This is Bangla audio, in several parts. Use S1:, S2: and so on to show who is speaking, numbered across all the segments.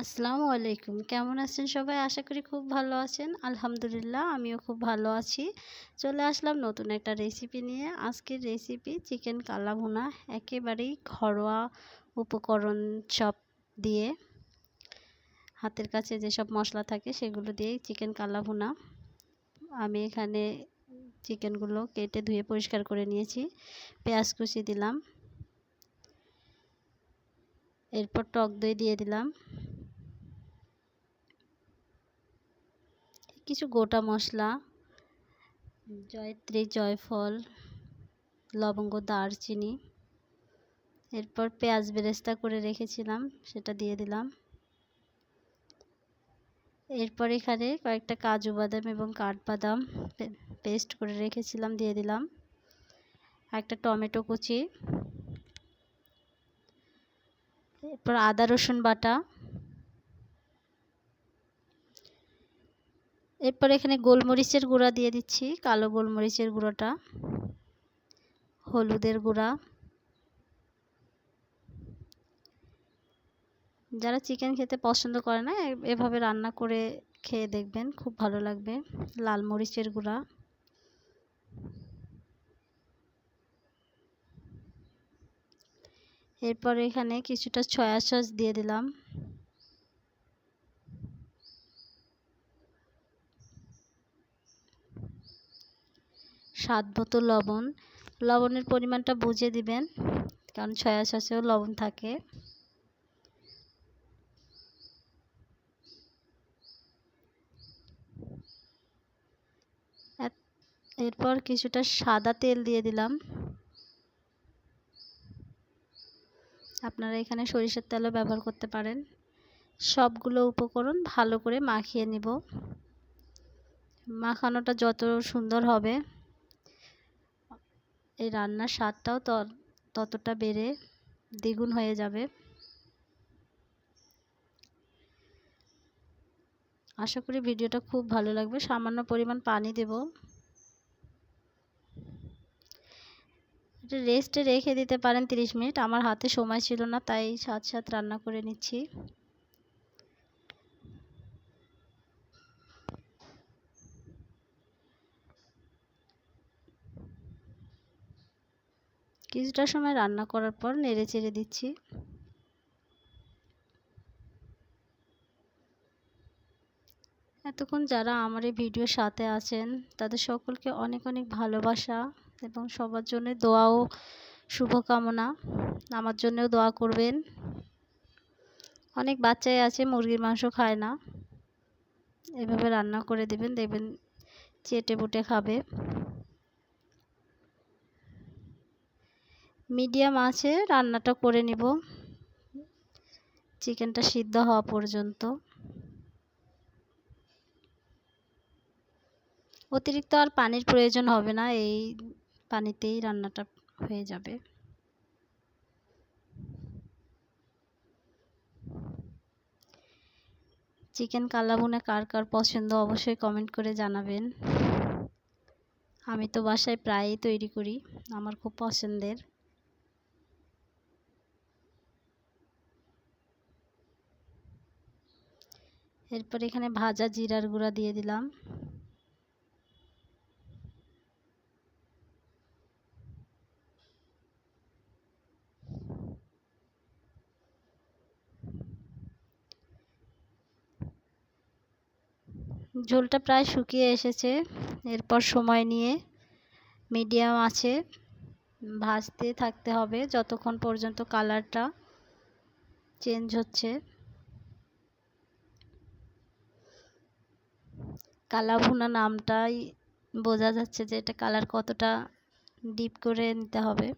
S1: আসসালামু আলাইকুম। কেমন আছেন সবাই? আশা করি খুব ভালো আছেন। আলহামদুলিল্লাহ, আমিও খুব ভালো আছি। চলে আসলাম নতুন একটা রেসিপি নিয়ে। আজকের রেসিপি চিকেন কালা ভুনা একেবারেই ঘরোয়া উপকরণ সব দিয়ে। হাতের কাছে যেসব মশলা থাকে, সেগুলো দিয়েই চিকেন কালা ভুনা আমি এখানে চিকেনগুলো কেটে ধুয়ে পরিষ্কার করে নিয়েছি। পেঁয়াজ কুচি দিলাম। এরপর টক দই দিয়ে দিলাম। কিছু গোটা মশলা, জয়ত্রী, জয়ফল, লবঙ্গ, দারচিনি, এরপর পেঁয়াজ বেরেস্তা করে রেখেছিলাম, সেটা দিয়ে দিলাম। এরপর এখানে কয়েকটা কাজু বাদাম এবং কাঠবাদাম পেস্ট করে রেখেছিলাম, দিয়ে দিলাম। একটা টমেটো কুচি, এরপর আদা, রসুন বাটা এরপর এখানে গোলমরিচের গুঁড়া দিয়ে দিচ্ছি, কালো গোলমরিচের গুঁড়োটা, হলুদের গুঁড়া। যারা চিকেন খেতে পছন্দ করে না এভাবে রান্না করে খেয়ে দেখবেন, খুব ভালো লাগবে, লাল মরিচের গুঁড়া। এরপর এখানে কিছুটা সয়া সস দিয়ে দিলাম। স্বাদ মতো লবণ। লবণের পরিমাণটা বুঝে দিবেন, কারণ ছয়া সসেও লবণ থাকে। এরপর কিছুটা সাদা তেল দিয়ে দিলাম। আপনারা এখানে সরিষার তেলও ব্যবহার করতে পারেন। সবগুলো উপকরণ ভালো করে মাখিয়ে নিব। মাখানোটা যত সুন্দর হবে। এই রান্নার স্বাদটাও ততটা বেড়ে দ্বিগুণ হয়ে যাবে। আশা করি ভিডিওটা খুব ভালো লাগবে। সামান্য পরিমাণ পানি দেব। রেস্টে রেখে দিতে পারেন 30 মিনিট। আমার হাতে সময় ছিল না, তাই সাথ সাথ রান্না করে নিচ্ছি। কিছুটা সময় রান্না করার পর নেড়ে চেড়ে দিচ্ছি। এতক্ষণ যারা আমার এই ভিডিওর সাথে আছেন, তাদের সকলকে অনেক অনেক ভালোবাসা এবং সবার জন্য দোয়া ও শুভকামনা। আমার জন্যও দোয়া করবেন। অনেক বাচ্চাই আছে, মুরগির মাংস খায় না। এভাবে রান্না করে দেবেন, দেখবেন চেটে বুটে খাবে। মিডিয়াম আছে, রান্নাটা করে নিব। চিকেনটা সিদ্ধ হওয়া পর্যন্ত। অতিরিক্ত আর পানির প্রয়োজন হবে না, এই পানিতেই রান্নাটা হয়ে যাবে। চিকেন কালাবুনে কার কার পছন্দ অবশ্যই কমেন্ট করে জানাবেন। আমি তো বাসায় প্রায়ই তৈরি করি, আমার খুব পছন্দের। এরপর এখানে ভাজা জিরার গুঁড়া দিয়ে দিলাম। ঝোলটা প্রায় শুকিয়ে এসেছে। এরপর সময় নিয়ে মিডিয়াম আছে, ভাজতে থাকতে হবে, যতক্ষণ পর্যন্ত কালারটা চেঞ্জ হচ্ছে। কালা ভুনা নামটাই বোঝা যাচ্ছে যে এটা কালার কতটা ডিপ করে নিতে হবে।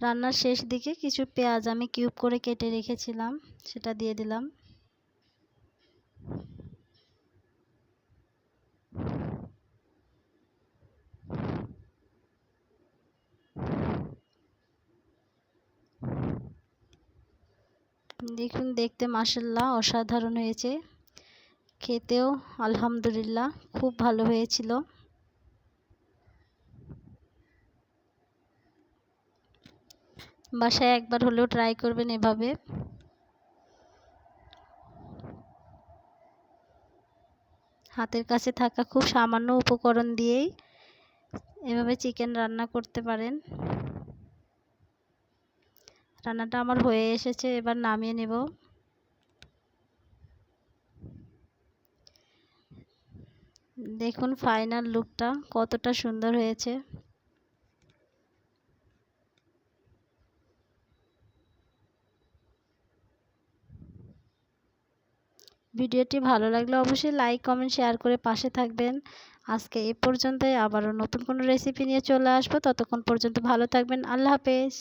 S1: রান্নার শেষ দিকে কিছু পেঁয়াজ আমি কিউব করে কেটে রেখেছিলাম, সেটা দিয়ে দিলাম। দেখুন, দেখতে মাসাল্লাহ অসাধারণ হয়েছে। খেতেও আলহামদুলিল্লাহ, খুব ভালো হয়েছিল। বাসায় একবার হলেও ট্রাই করবেন এভাবে। হাতের কাছে থাকা খুব সামান্য উপকরণ দিয়েই এভাবে চিকেন রান্না করতে পারেন। রান্নাটা আমার হয়ে এসেছে, এবার নামিয়ে নেব। দেখুন ফাইনাল লুকটা কতটা সুন্দর হয়েছে। ভিডিওটি ভালো লাগলে অবশ্যই লাইক কমেন্ট শেয়ার করে পাশে থাকবেন। আজকে এ পর্যন্তই, আবারও নতুন কোনো রেসিপি নিয়ে চলে আসব। ততক্ষণ পর্যন্ত ভালো থাকবেন। আল্লাহ হাফেজ।